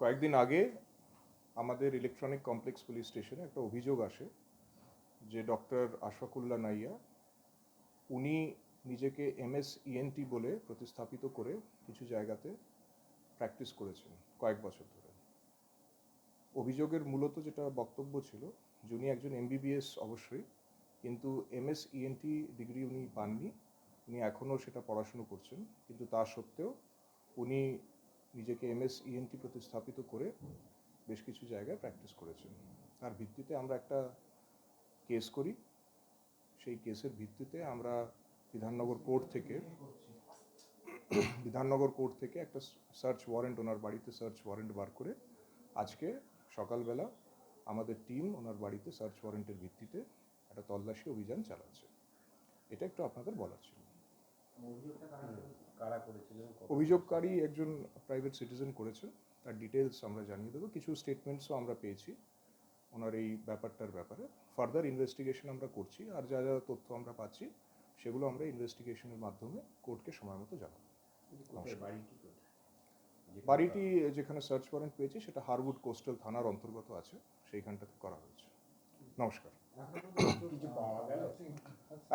কয়েকদিন আগে আমাদের ইলেকট্রনিক কমপ্লেক্স পুলিশ স্টেশনে একটা অভিযোগ আসে যে ডক্টর আশফাকুল্লাহ নাইয়া, উনি নিজেকে এমএস ইএনটি বলে প্রতিস্থাপিত করে কিছু জায়গাতে প্র্যাকটিস করেছেন কয়েক বছর ধরে। অভিযোগের মূলত যেটা বক্তব্য ছিল যে উনি একজন এমবিবিএস অবশ্যই, কিন্তু এমএস ইএনটি ডিগ্রি উনি পাননি, উনি এখনও সেটা পড়াশুনো করছেন, কিন্তু তা সত্ত্বেও উনি নিজেকে এমএস ইএনটি প্রতিস্থাপিত করে বেশ কিছু জায়গায় প্র্যাকটিস করেছেন। তার ভিত্তিতে আমরা একটা কেস করি। সেই কেসের ভিত্তিতে আমরা বিধাননগর কোর্ট থেকে বিধাননগর কোর্ট থেকে একটা সার্চ ওয়ারেন্ট ওনার বাড়িতে সার্চ ওয়ারেন্ট বার করে আজকে সকালবেলা আমাদের টিম ওনার বাড়িতে সার্চ ওয়ারেন্টের ভিত্তিতে একটা তল্লাশি অভিযান চালাচ্ছে। এটা একটু আপনাদের বলার ছিল। কারা করেছিলেন অভিযোগকারী একজন প্রাইভেট সিটিজেন করেছে তার ডিটেলস আমরা জানিয়ে দেবো কিছু স্টেটমেন্টসও আমরা পেয়েছি ওনার এই ব্যাপারটার ব্যাপারে। ফার্দার ইনভেস্টিগেশন আমরা করছি আর যা যা তথ্য আমরা পাচ্ছি সেগুলো আমরা ইনভেস্টিগেশনের মাধ্যমে কোর্টকে সময় মতো জানাব। বাড়িটি যেখানে সার্চ ওয়ারেন্ট পেয়েছি সেটা হারউড কোস্টাল থানার অন্তর্গত আছে সেইখানটাতে করা হয়েছে। নমস্কার।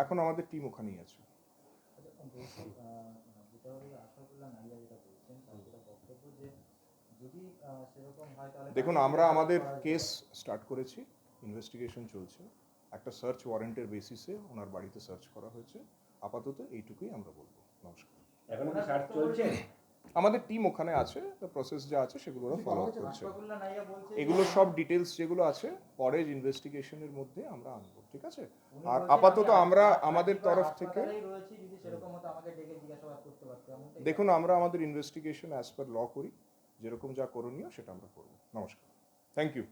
এখন আমাদের টিম ওখানেই আছে। বলছি, যেটা হলো আশরাফুল্লাহ নাইয়া যেটা বলছেন তার যেটা বক্তব্য যে যদি সেরকম হয় তাহলে দেখুন আমরা আমাদের কেস স্টার্ট করেছি ইনভেস্টিগেশন চলছে। একটা সার্চ ওয়ারেন্টের বেসিসে ওনার বাড়িতে সার্চ করা হয়েছে। আপাতত এইটুকুই আমরা বলব। নমস্কার। এখনও কি সার্চ চলছে? আমাদের টিম ওখানে আছে প্রসেস যা আছে সেগুলো ওরা ফলো আপ করছে। এগুলো সব ডিটেলস যেগুলো আছে পরের ইনভেস্টিগেশনের মধ্যে আমরা আনব ঠিক আছে? আর আপাতত আমরা আমাদের তরফ থেকে দেখুন আমরা আমাদের ইনভেস্টিগেশন অ্যাজ পার ল করি যেরকম যা করণীয় সেটা আমরা করব। নমস্কার। Thank you